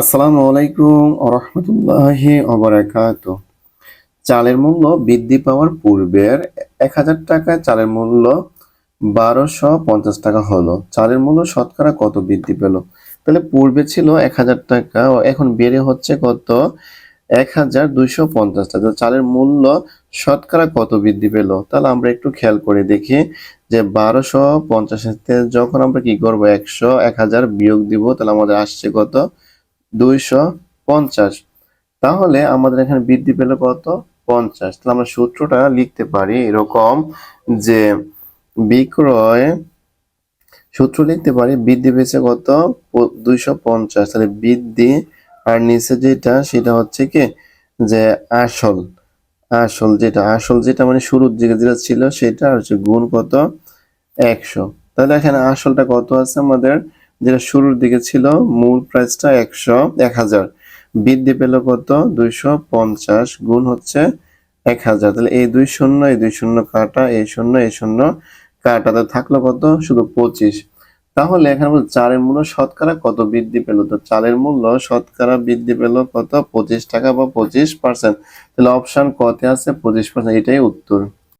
আসসালামু আলাইকুম রহমতুল্লাহি চালের মূল্য বৃদ্ধি পাওয়ার পূর্বের এক হাজার টাকায় চালের মূল্য বারোশো পঞ্চাশ টাকা হলো। চালের মূল্য শতকরা কত বৃদ্ধি পেল? তাহলে পূর্বে ছিল এক হাজার টাকা এখন বেড়ে হচ্ছে কত? এক হাজার দুইশো পঞ্চাশ টাকা। চালের মূল্য শতকরা কত বৃদ্ধি পেল? তাহলে আমরা একটু খেয়াল করে দেখি যে বারোশো পঞ্চাশেতে যখন আমরা কি করব, একশো, এক হাজার বিয়োগ দিব, তাহলে আমাদের আসছে কত? দুইশো পঞ্চাশ। তাহলে আমাদের এখানে বৃদ্ধি পেল কত? পঞ্চাশ। তাহলে আমরা সূত্রটা লিখতে পারি এরকম যে বিক্রয় সূত্র লিখতে পারি, বৃদ্ধি পেয়েছে কত? দুইশো পঞ্চাশ। তাহলে বৃদ্ধি আর নিচে যেটা, সেটা হচ্ছে কি? যে আসল। আসল যেটা আসল যেটা মানে শুরুর দিকে যেটা ছিল, সেটা হচ্ছে গুণ কত? একশো। তাহলে এখানে আসলটা কত আছে আমাদের? যেটা শুরুর দিকে ছিল, মূল প্রাইসটা একশো এক হাজার। বৃদ্ধি পেল কত? দুইশো পঞ্চাশ গুণ হচ্ছে এক হাজার। তাহলে এই দুই শূন্য, এই দুই শূন্য কাটা, এই শূন্য এই শূন্য কাটা। তো থাকল কত? শুধু পঁচিশ। তাহলে এখানে চালের মূল্য শতকরা কত বৃদ্ধি পেল? তো চালের মূল্য শতকরা বৃদ্ধি পেল কত? পঁচিশ টাকা বা পঁচিশ পার্সেন্ট তাহলে অপশন কতে আছে? পঁচিশ পার্সেন্ট এটাই উত্তর।